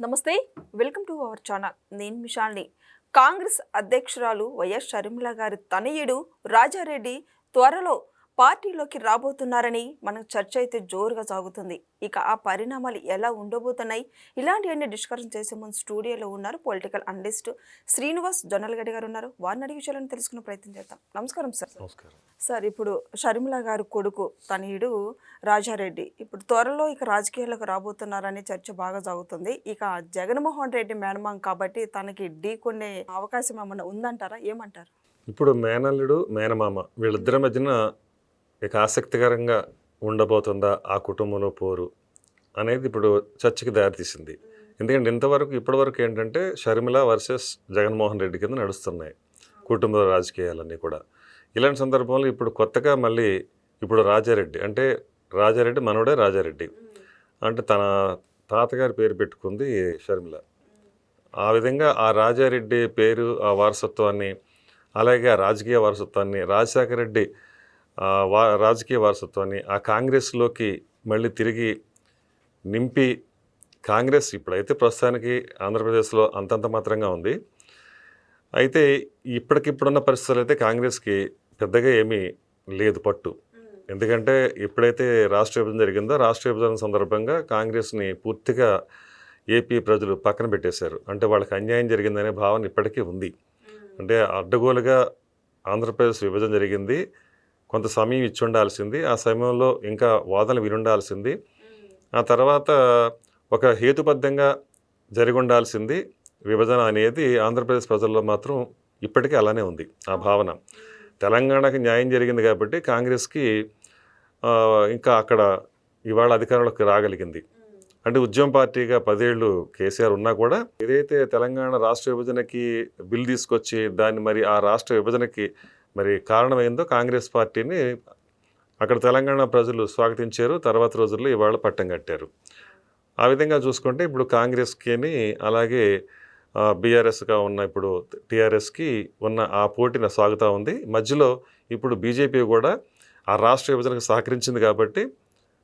నమస్తే welcome to our channel. నేను మిషాల్ని. కాంగ్రెస్ అధ్యక్షురాలు వైఎస్ షర్మిల గారి తనయుడు రాజారెడ్డి త్వరలో పార్టీలోకి రాబోతున్నారని మనకు చర్చ అయితే జోరుగా సాగుతుంది. ఇక ఆ పరిణామాలు ఎలా ఉండబోతున్నాయి? ఇలాంటివన్నీ డిస్కషన్ చేసే ముందు స్టూడియోలో ఉన్నారు పొలిటికల్ అనలిస్ట్ శ్రీనివాస్ జొన్నలగడ్డి గారు ఉన్నారు. వారిని అడిగి విషయాలను తెలుసుకునే ప్రయత్నం చేద్దాం. నమస్కారం సార్. సార్ ఇప్పుడు షర్మిల గారి కొడుకు తనయుడు రాజారెడ్డి ఇప్పుడు త్వరలో ఇక రాజకీయాలకు రాబోతున్నారనే చర్చ బాగా సాగుతుంది. ఇక జగన్మోహన్ రెడ్డి మేనమాం కాబట్టి తనకి ఢీ కొనే అవకాశం ఏమన్నా ఉందంటారా? ఏమంటారు? ఇప్పుడు మేనల్లుడు మేనమామ వీళ్ళిద్దరి మధ్యన ఇక ఆసక్తికరంగా ఉండబోతుందా ఆ కుటుంబంలో పోరు అనేది ఇప్పుడు చర్చకి దారితీసింది. ఎందుకంటే ఇంతవరకు ఇప్పటివరకు ఏంటంటే షర్మిల వర్సెస్ జగన్మోహన్ రెడ్డి కింద నడుస్తున్నాయి కుటుంబ రాజకీయాలన్నీ కూడా. ఇలాంటి సందర్భంలో ఇప్పుడు కొత్తగా మళ్ళీ ఇప్పుడు రాజారెడ్డి అంటే రాజారెడ్డి మనవడే రాజారెడ్డి. అంటే తన తాతగారి పేరు పెట్టుకుంది షర్మిల. ఆ విధంగా ఆ రాజారెడ్డి పేరు ఆ వారసత్వాన్ని అలాగే ఆ రాజకీయ వారసత్వాన్ని రాజశేఖర రెడ్డి వా రాజకీయ వారసత్వాన్ని ఆ కాంగ్రెస్లోకి మళ్ళీ తిరిగి నింపి కాంగ్రెస్ ఇప్పుడైతే ప్రస్తుతానికి ఆంధ్రప్రదేశ్లో అంతంత మాత్రంగా ఉంది. అయితే ఇప్పటికిప్పుడున్న పరిస్థితులు అయితే కాంగ్రెస్కి పెద్దగా ఏమీ లేదు పట్టు. ఎందుకంటే ఎప్పుడైతే రాష్ట్ర విభజన జరిగిందో రాష్ట్ర విభజన సందర్భంగా కాంగ్రెస్ని పూర్తిగా ఏపీ ప్రజలు పక్కన పెట్టేశారు. అంటే వాళ్ళకి అన్యాయం జరిగిందనే భావన ఇప్పటికీ ఉంది. అంటే అడ్డగోలుగా ఆంధ్రప్రదేశ్ విభజన జరిగింది. కొంత సమయం ఇచ్చి ఉండాల్సింది ఆ సమయంలో ఇంకా వాదనలు వినుండాల్సింది. ఆ తర్వాత ఒక హేతుబద్ధంగా జరిగి ఉండాల్సింది విభజన అనేది ఆంధ్రప్రదేశ్ ప్రజల్లో మాత్రం ఇప్పటికీ అలానే ఉంది ఆ భావన. తెలంగాణకి న్యాయం జరిగింది కాబట్టి కాంగ్రెస్కి ఇంకా అక్కడ ఇవాళ అధికారంలోకి రాగలిగింది. అంటే ఉద్యమ పార్టీగా పదేళ్ళు కేసీఆర్ ఉన్నా కూడా ఏదైతే తెలంగాణ రాష్ట్ర విభజనకి బిల్ తీసుకొచ్చి దాన్ని మరి ఆ రాష్ట్ర విభజనకి మరి కారణమైందో కాంగ్రెస్ పార్టీని అక్కడ తెలంగాణ ప్రజలు స్వాగతించారు. తర్వాత రోజుల్లో ఇవాళ పట్టం కట్టారు. ఆ విధంగా చూసుకుంటే ఇప్పుడు కాంగ్రెస్కి అలాగే బీఆర్ఎస్గా ఉన్న ఇప్పుడు టీఆర్ఎస్కి ఉన్న ఆ పోటీని సాగుతూ ఉంది. మధ్యలో ఇప్పుడు బీజేపీ కూడా ఆ రాష్ట్ర విభజనకు సహకరించింది కాబట్టి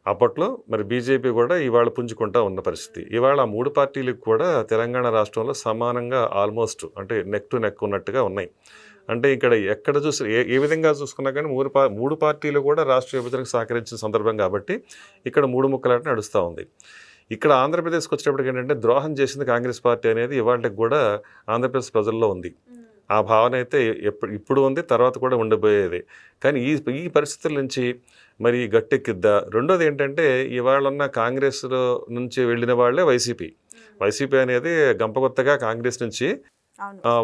అప్పట్లో మరి బీజేపీ కూడా ఇవాళ పుంజుకుంటా ఉన్న పరిస్థితి. ఇవాళ ఆ మూడు పార్టీలకు కూడా తెలంగాణ రాష్ట్రంలో సమానంగా ఆల్మోస్ట్ అంటే నెక్ టు నెక్ ఉన్నట్టుగా ఉన్నాయి. అంటే ఇక్కడ ఎక్కడ చూసి ఏ ఏ విధంగా చూసుకున్నా కానీ మూడు పా మూడు పార్టీలు కూడా రాష్ట్ర విభజనకు సహకరించిన సందర్భం కాబట్టి ఇక్కడ మూడు ముక్కలాట నడుస్తూ ఉంది. ఇక్కడ ఆంధ్రప్రదేశ్కి వచ్చేటప్పటికి ఏంటంటే ద్రోహం చేసింది కాంగ్రెస్ పార్టీ అనేది ఇవాళకి కూడా ఆంధ్రప్రదేశ్ ప్రజల్లో ఉంది. ఆ భావన అయితే ఎప్పుడు ఇప్పుడు ఉంది తర్వాత కూడా ఉండబోయేది. కానీ ఈ ఈ పరిస్థితుల నుంచి మరి గట్టెక్కిద్దా? రెండోది ఏంటంటే ఇవాళ ఉన్న కాంగ్రెస్ నుంచి వెళ్ళిన వాళ్ళే వైసీపీ. వైసీపీ అనేది గంపగొత్తగా కాంగ్రెస్ నుంచి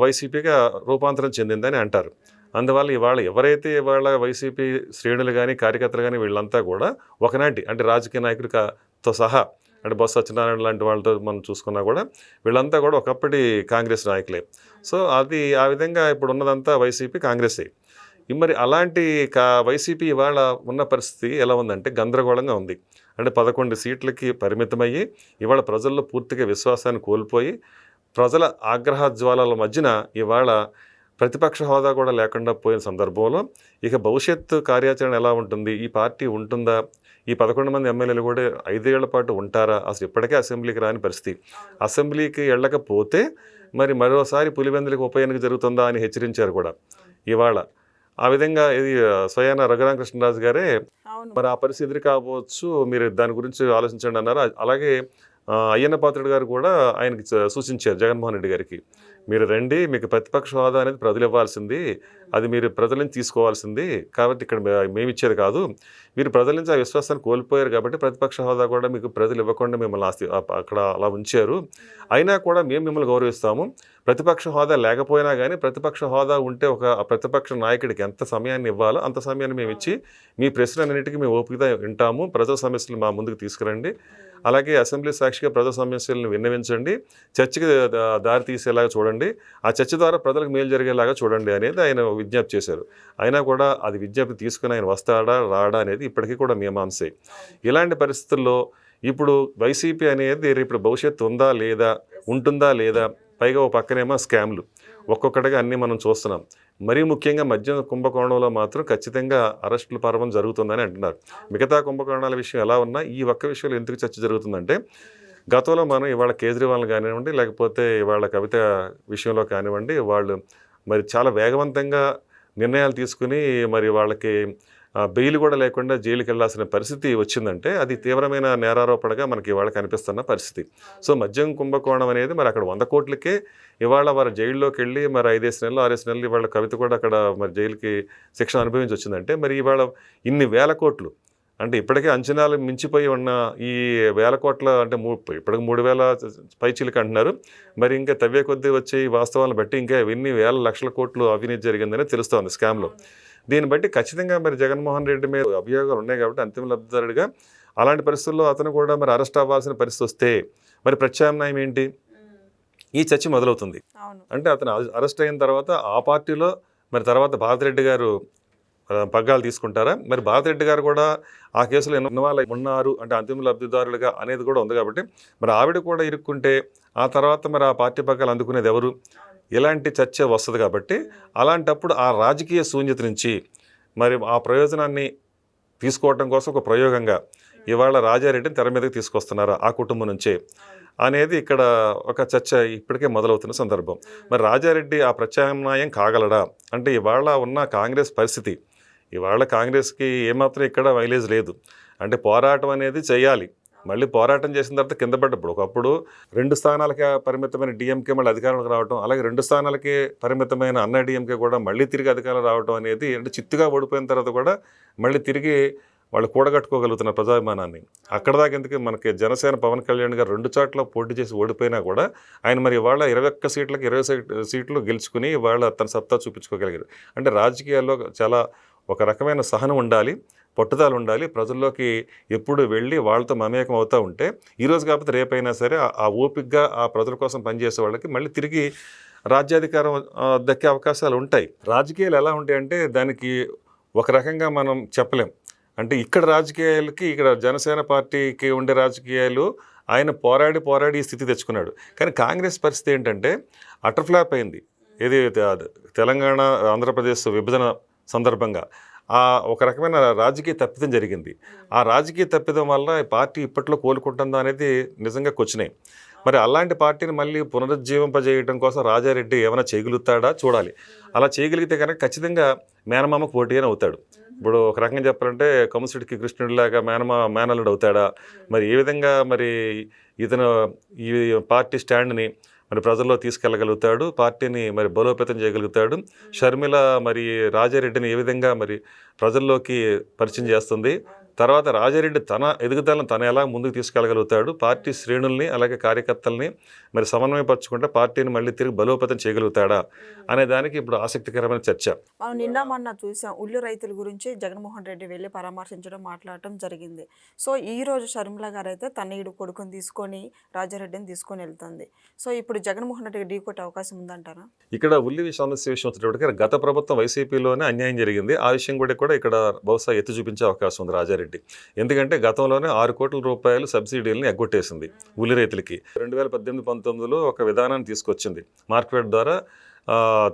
వైసీపీగా రూపాంతరం చెందిందని అంటారు. అందువల్ల ఇవాళ ఎవరైతే ఇవాళ వైసీపీ శ్రేణులు కానీ కార్యకర్తలు కానీ వీళ్ళంతా కూడా ఒకనాటి అంటే రాజకీయ నాయకుడితో సహా అంటే బొత్స సత్యనారాయణ లాంటి వాళ్ళతో మనం చూసుకున్నా కూడా వీళ్ళంతా కూడా ఒకప్పటి కాంగ్రెస్ నాయకులే. సో అది ఆ విధంగా ఇప్పుడు ఉన్నదంతా వైసీపీ కాంగ్రెసే. మరి అలాంటి కా వైసీపీ ఇవాళ ఉన్న పరిస్థితి ఎలా ఉందంటే గందరగోళంగా ఉంది. అంటే పదకొండు సీట్లకి పరిమితమయ్యి ఇవాళ ప్రజల్లో పూర్తిగా విశ్వాసాన్ని కోల్పోయి ప్రజల ఆగ్రహ జ్వాలల మధ్యన ఇవాళ ప్రతిపక్ష హోదా కూడా లేకుండా పోయిన సందర్భంలో ఇక భవిష్యత్తు కార్యాచరణ ఎలా ఉంటుంది? ఈ పార్టీ ఉంటుందా? ఈ పదకొండు మంది ఎమ్మెల్యేలు కూడా ఐదేళ్ళ పాటు ఉంటారా? అసలు ఇప్పటికే అసెంబ్లీకి రాని పరిస్థితి. అసెంబ్లీకి వెళ్ళకపోతే మరి మరోసారి పులివెందులకు ఉప ఎన్నిక జరుగుతుందా అని హెచ్చరించారు కూడా. ఇవాళ ఆ విధంగా ఇది స్వయాన రఘురామకృష్ణరాజు గారే మరి ఆ పరిస్థితి ఎదురు కావచ్చు మీరు దాని గురించి ఆలోచించండి అన్నారు. అలాగే అయ్యన్న పాత్రుడు గారు కూడా ఆయనకి సూచించారు జగన్మోహన్ రెడ్డి గారికి. మీరు రండి మీకు ప్రతిపక్ష హోదా అనేది ప్రజలు ఇవ్వాల్సింది అది మీరు ప్రజల నుంచి తీసుకోవాల్సింది కాబట్టి ఇక్కడ మేము ఇచ్చేది కాదు. మీరు ప్రజల నుంచి ఆ విశ్వాసాన్ని కోల్పోయారు కాబట్టి ప్రతిపక్ష హోదా కూడా మీకు ప్రజలు ఇవ్వకుండా మిమ్మల్ని ఆస్తి అక్కడ అలా ఉంచారు. అయినా కూడా మేము మిమ్మల్ని గౌరవిస్తాము. ప్రతిపక్ష హోదా లేకపోయినా కానీ ప్రతిపక్ష హోదా ఉంటే ఒక ప్రతిపక్ష నాయకుడికి ఎంత సమయాన్ని ఇవ్వాలో అంత సమయాన్ని మేము ఇచ్చి మీ ప్రశ్నలన్నిటికీ మేము ఓపికగా వింటాము. ప్రజా సమస్యలు మా ముందుకు తీసుకురండి. అలాగే అసెంబ్లీ సాక్షిగా ప్రజా సమస్యలను విన్నవించండి. చర్చకి దారి తీసేలాగా చూడండి. ఆ చర్చ ద్వారా ప్రజలకు మేలు జరిగేలాగా చూడండి అనేది ఆయన విజ్ఞప్తి చేశారు. అయినా కూడా అది విజ్ఞప్తి తీసుకుని ఆయన వస్తాడా రాడా అనేది ఇప్పటికీ కూడా మీమాంసే. ఇలాంటి పరిస్థితుల్లో ఇప్పుడు వైసీపీ అనేది ఇప్పుడు భవిష్యత్తు ఉందా లేదా ఉంటుందా లేదా? పైగా ఓ పక్కనేమో స్కామ్లు. ఒక్కొక్కటిగా అన్నీ మనం చూస్తున్నాం. మరీ ముఖ్యంగా మద్యం కుంభకోణంలో మాత్రం ఖచ్చితంగా అరెస్టుల పర్వం జరుగుతుందని అంటున్నారు. మిగతా కుంభకోణాల విషయం ఎలా ఉన్నా ఈ ఒక్క విషయంలో ఎందుకు చర్చ జరుగుతుందంటే గతంలో మనం ఇవాళ కేజ్రీవాల్ కానివ్వండి లేకపోతే ఇవాళ కవిత విషయంలో కానివ్వండి వాళ్ళు మరి చాలా వేగవంతంగా నిర్ణయాలు తీసుకుని మరి వాళ్ళకి బెయిల్ కూడా లేకుండా జైలుకి వెళ్ళాల్సిన పరిస్థితి వచ్చిందంటే అది తీవ్రమైన నేరారోపణగా మనకి ఇవాళ కనిపిస్తున్న పరిస్థితి. సో మద్యం కుంభకోణం అనేది మరి అక్కడ వంద కోట్లకే ఇవాళ వారు జైల్లోకి వెళ్ళి మరి ఐదేసి నెలలు ఆరేసి నెలలు ఇవాళ కవిత కూడా అక్కడ మరి జైలుకి శిక్ష అనుభవించి వచ్చిందంటే మరి ఇవాళ ఇన్ని వేల కోట్లు అంటే ఇప్పటికే అంచనాలు మించిపోయి ఉన్న ఈ వేల కోట్ల అంటే మూ ఇప్పటికి మూడు వేల పైచీలకి అంటున్నారు. మరి ఇంకా తవ్వే కొద్దీ వచ్చే ఈ వాస్తవాలను బట్టి ఇంకా ఎన్ని వేల లక్షల కోట్లు అవినీతి జరిగిందని తెలుస్తోంది స్కామ్లో. దీన్ని బట్టి ఖచ్చితంగా మరి జగన్మోహన్ రెడ్డి మీద అభియోగాలు ఉన్నాయి కాబట్టి అంతిమ లబ్ధిదారుడిగా అలాంటి పరిస్థితుల్లో అతను కూడా మరి అరెస్ట్ అవ్వాల్సిన పరిస్థితి వస్తే మరి ప్రత్యామ్నాయం ఏంటి? ఈ చర్చ మొదలవుతుంది. అంటే అతను అరె- అరెస్ట్ అయిన తర్వాత ఆ పార్టీలో మరి తర్వాత భారతిరెడ్డి గారు పగ్గాలు తీసుకుంటారా? మరి భారతిరెడ్డి గారు కూడా ఆ కేసులో ఇన్వాల్వ్ ఉన్నారు అంటే అంతిమ లబ్ధిదారులుగా అనేది కూడా ఉంది కాబట్టి మరి ఆవిడ కూడా ఇరుక్కుంటే ఆ తర్వాత మరి ఆ పార్టీ పగ్గాలు అందుకునేది ఎవరు? ఇలాంటి చర్చ వస్తుంది కాబట్టి అలాంటప్పుడు ఆ రాజకీయ శూన్యత నుంచి మరి ఆ ప్రయోజనాన్ని తీసుకోవటం కోసం ఒక ప్రయోగంగా ఇవాళ రాజారెడ్డిని తెర మీదకి తీసుకొస్తున్నారు ఆ కుటుంబం నుంచే అనేది ఇక్కడ ఒక చర్చ ఇప్పటికే మొదలవుతున్న సందర్భం. మరి రాజారెడ్డి ఆ ప్రత్యామ్నాయం కాగలడా? అంటే ఇవాళ ఉన్న కాంగ్రెస్ పరిస్థితి. ఇవాళ కాంగ్రెస్కి ఏమాత్రం ఇక్కడ మైలేజ్ లేదు. అంటే పోరాటం అనేది చేయాలి. మళ్ళీ పోరాటం చేసిన తర్వాత కింద పడ్డప్పుడు ఒకప్పుడు రెండు స్థానాలకే పరిమితమైన డిఎంకే మళ్ళీ అధికారంలోకి రావడం అలాగే రెండు స్థానాలకే పరిమితమైన అన్న డిఎంకే కూడా మళ్ళీ తిరిగి అధికారం రావడం అనేది అంటే చిత్తుగా ఓడిపోయిన తర్వాత కూడా మళ్ళీ తిరిగి వాళ్ళు కూడగట్టుకోగలుగుతున్న ప్రజాభిమానాన్ని. అక్కడ దాకా ఎందుకు మనకి జనసేన పవన్ కళ్యాణ్ గారు రెండు చోట్ల పోటీ చేసి ఓడిపోయినా కూడా ఆయన మరి ఇవాళ ఇరవై ఒక్క సీట్లకి ఇరవై సీట్లు గెలుచుకుని వాళ్ళ తన సత్తా చూపించుకోగలిగారు. అంటే రాజకీయాల్లో చాలా ఒక రకమైన సహనం ఉండాలి. పట్టుదల ఉండాలి ప్రజల్లోకి ఎప్పుడు వెళ్ళి వాళ్ళతో మమేకం అవుతూ ఉంటే ఈరోజు కాకపోతే రేపైనా సరే ఆ- ఓపిక్గా ఆ ప్రజల కోసం పనిచేసే వాళ్ళకి మళ్ళీ తిరిగి రాజ్యాధికారం దక్కే అవకాశాలు ఉంటాయి. రాజకీయాలు ఎలా ఉంటాయంటే దానికి ఒక రకంగా మనం చెప్పలేం. అంటే ఇక్కడ రాజకీయాలకి ఇక్కడ జనసేన పార్టీకి ఉండే రాజకీయాలు ఆయన పోరాడి పోరాడి ఈ స్థితి తెచ్చుకున్నాడు. కానీ కాంగ్రెస్ పరిస్థితి ఏంటంటే అటర్ ఫ్లాప్ అయింది. ఏది తెలంగాణ ఆంధ్రప్రదేశ్ విభజన సందర్భంగా. ఆ ఒక రకమైన రాజకీయ తప్పిదం జరిగింది. ఆ రాజకీయ తప్పిదం వల్ల ఈ పార్టీ ఇప్పట్లో కోలుకుంటుందా అనేది నిజంగా కొచ్చినాయి మరి అలాంటి పార్టీని మళ్ళీ పునరుజ్జీవింపజేయడం కోసం రాజారెడ్డి ఏమైనా చేయగలుగుతాడా చూడాలి. అలా చేయగలిగితే కనుక ఖచ్చితంగా మేనమామకు పోటీ అని అవుతాడు. ఇప్పుడు ఒక రకంగా చెప్పాలంటే కముసుడికి కృష్ణుడిలాగా మేనమా మేనల్లుడు అవుతాడా? మరి ఏ విధంగా మరి ఇతను ఈ పార్టీ స్టాండ్ని మరి ప్రజల్లో తీసుకెళ్ళగలుగుతాడు పార్టీని మరి బలోపేతం చేయగలుగుతాడు. షర్మిల మరి రాజారెడ్డిని ఏ విధంగా మరి ప్రజల్లోకి పరిచయం చేస్తుంది? తర్వాత రాజారెడ్డి తన ఎదుగుదలను తన ఎలా ముందుకు తీసుకెళ్ళగలుగుతాడు పార్టీ శ్రేణుల్ని అలాగే కార్యకర్తల్ని మరి సమన్వయపరచుకుంటే పార్టీని మళ్ళీ తిరిగి బలోపేతం చేయగలుగుతాడా అనే దానికి ఇప్పుడు ఆసక్తికరమైన చర్చ. మనం నిన్న మొన్న చూసాం ఉల్లి రైతుల గురించి జగన్మోహన్ రెడ్డి వెళ్ళి పరామర్శించడం మాట్లాడటం జరిగింది. సో ఈ రోజు షర్మిల గారు అయితే తనయుడు కొడుకుని తీసుకొని రాజారెడ్డిని తీసుకొని వెళ్తుంది. సో ఇప్పుడు జగన్మోహన్ రెడ్డికి ఢీ కొట్టే అవకాశం ఉందంటారా? ఇక్కడ ఉల్లి సమస్య విషయం వచ్చేటప్పటికి గత ప్రభుత్వం వైసీపీలోనే అన్యాయం జరిగింది. ఆ విషయం కూడా కూడా ఇక్కడ బహుశా ఎత్తి చూపించే అవకాశం ఉంది రాజారెడ్డి ఎందుకంటే గతంలోనే ఆరు కోట్ల రూపాయలు సబ్సిడీలను ఎగ్గొట్టేసింది ఉల్లి రైతులకి. రెండు వేల పద్దెనిమిది పంతొమ్మిదిలో ఒక విధానాన్ని తీసుకొచ్చింది. మార్కెట్ ద్వారా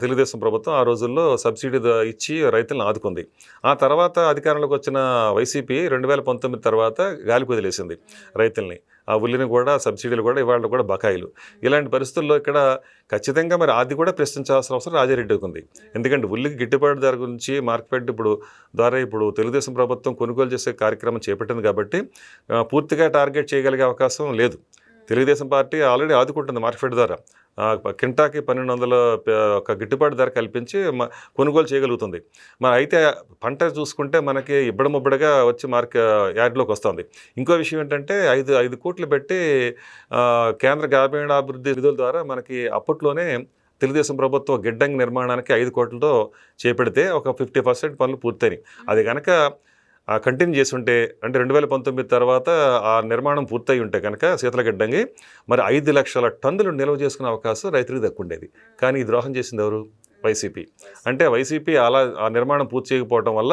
తెలుగుదేశం ప్రభుత్వం ఆ రోజుల్లో సబ్సిడీ ఇచ్చి రైతులను ఆదుకుంది. ఆ తర్వాత అధికారంలోకి వచ్చిన వైసీపీ రెండు వేల పంతొమ్మిది తర్వాత గాలి కుదిలేసింది రైతుల్ని. ఆ ఉల్లిని కూడా సబ్సిడీలు కూడా ఇవాళ కూడా బకాయిలు. ఇలాంటి పరిస్థితుల్లో ఇక్కడ ఖచ్చితంగా మరి అది కూడా ప్రశ్నించాల్సిన అవసరం రాజారెడ్డికి ఉంది. ఎందుకంటే ఉల్లికి గిట్టుబాటు ధర గురించి మార్కెట్ ఇప్పుడు ద్వారా ఇప్పుడు తెలుగుదేశం ప్రభుత్వం కొనుగోలు చేసే కార్యక్రమం చేపట్టింది కాబట్టి పూర్తిగా టార్గెట్ చేయగలిగే అవకాశం లేదు. తెలుగుదేశం పార్టీ ఆల్రెడీ ఆదుకుంటుంది మార్కెట్ ద్వారా. కింటాకి పన్నెండు వందల ఒక గిట్టుబాటు ధర కల్పించి కొనుగోలు చేయగలుగుతుంది. మరి అయితే పంట చూసుకుంటే మనకి ఇబ్బడముబ్బడిగా వచ్చి మార్కె యార్డ్లోకి వస్తుంది. ఇంకో విషయం ఏంటంటే ఐదు ఐదు కోట్లు పెట్టి కేంద్ర గ్రామీణాభివృద్ధి నిధుల ద్వారా మనకి అప్పట్లోనే తెలుగుదేశం ప్రభుత్వం గిడ్డంగి నిర్మాణానికి ఐదు కోట్లతో చేపెడితే ఒక ఫిఫ్టీ పర్సెంట్ పనులు పూర్తయినాయి. అది కనుక కంటిన్యూ చేసి ఉంటే అంటే రెండు వేల పంతొమ్మిది తర్వాత ఆ నిర్మాణం పూర్తయి ఉంటే కనుక శీతల గిడ్డంగి మరి ఐదు లక్షల టన్నులు నిల్వ చేసుకునే అవకాశం రైతులకు దక్కుండేది. కానీ ఈ ద్రోహం చేసింది ఎవరు? వైసీపీ. అంటే వైసీపీ అలా ఆ నిర్మాణం పూర్తి చేయకపోవడం వల్ల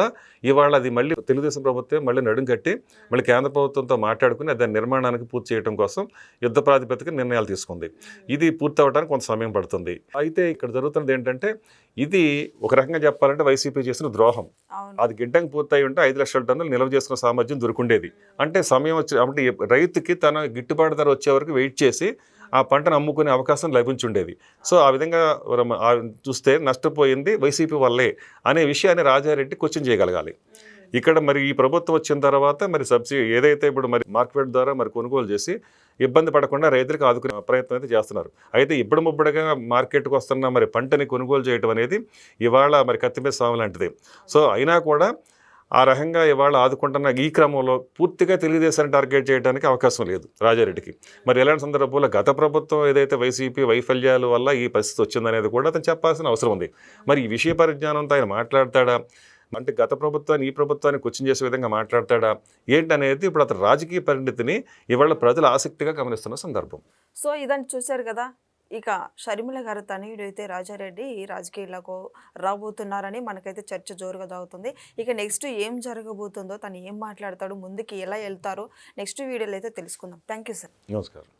ఇవాళ అది మళ్ళీ తెలుగుదేశం ప్రభుత్వం మళ్ళీ నడుం కట్టి మళ్ళీ కేంద్ర ప్రభుత్వంతో మాట్లాడుకుని దాని నిర్మాణానికి పూర్తి చేయడం కోసం యుద్ధ ప్రాతిపదిక నిర్ణయాలు తీసుకుంది. ఇది పూర్తి అవ్వడానికి కొంత సమయం పడుతుంది. అయితే ఇక్కడ జరుగుతున్నది ఏంటంటే ఇది ఒక రకంగా చెప్పాలంటే వైసీపీ చేసిన ద్రోహం. అది గిడ్డంగి పూర్తయి ఉంటే ఐదు లక్షల టన్నులు నిల్వ చేసుకున్న సామర్థ్యం దొరుకుండేది. అంటే సమయం వచ్చి అంటే రైతుకి తన గిట్టుబాటు ధర వచ్చే వరకు వెయిట్ చేసి ఆ పంటను అమ్ముకునే అవకాశం లభించుండేది. సో ఆ విధంగా చూస్తే నష్టపోయింది వైసీపీ వల్లే అనే విషయాన్ని రాజారెడ్డి క్వశ్చన్ చేయగలగాలి. ఇక్కడ మరి ఈ ప్రభుత్వం వచ్చిన తర్వాత మరి సబ్సిడీ ఏదైతే ఇప్పుడు మరి మార్కెట్ ద్వారా మరి కొనుగోలు చేసి ఇబ్బంది పడకుండా రైతులకు ఆదుకునే ప్రయత్నం అయితే చేస్తున్నారు. అయితే ఇప్పుడు ముబ్బడిగా మార్కెట్కి వస్తున్న మరి పంటని కొనుగోలు చేయడం అనేది ఇవాళ మరి కత్తిమీద స్వామి లాంటిది. సో అయినా కూడా ఆ రకంగా ఇవాళ ఆదుకుంటున్న ఈ క్రమంలో పూర్తిగా తెలుగుదేశాన్ని టార్గెట్ చేయడానికి అవకాశం లేదు రాజారెడ్డికి. మరి ఎలాంటి సందర్భంలో గత ప్రభుత్వం ఏదైతే వైసీపీ వైఫల్యాల వల్ల ఈ పరిస్థితి వచ్చిందనేది కూడా అతను చెప్పాల్సిన అవసరం ఉంది. మరి ఈ విషయ పరిజ్ఞానంతో ఆయన మాట్లాడతాడా? అంటే గత ప్రభుత్వాన్ని ఈ ప్రభుత్వాన్ని క్వశ్చన్ చేసే విధంగా మాట్లాడతాడా? ఏంటనేది ఇప్పుడు అతను రాజకీయ పరిణితిని ఇవాళ ప్రజలు ఆసక్తిగా గమనిస్తున్న సందర్భం. సో ఇదని చూశారు కదా? ఇక షర్మిల గారు తనయుడు అయితే రాజారెడ్డి రాజకీయాలకు రాబోతున్నారని మనకైతే చర్చ జోరుగా దాగుతుంది. ఇక నెక్స్ట్ ఏం జరగబోతుందో తను ఏం మాట్లాడతాడు ముందుకి ఎలా వెళ్తారో నెక్స్ట్ వీడియోలో అయితే తెలుసుకుందాం. Thank you sir. నమస్కారం.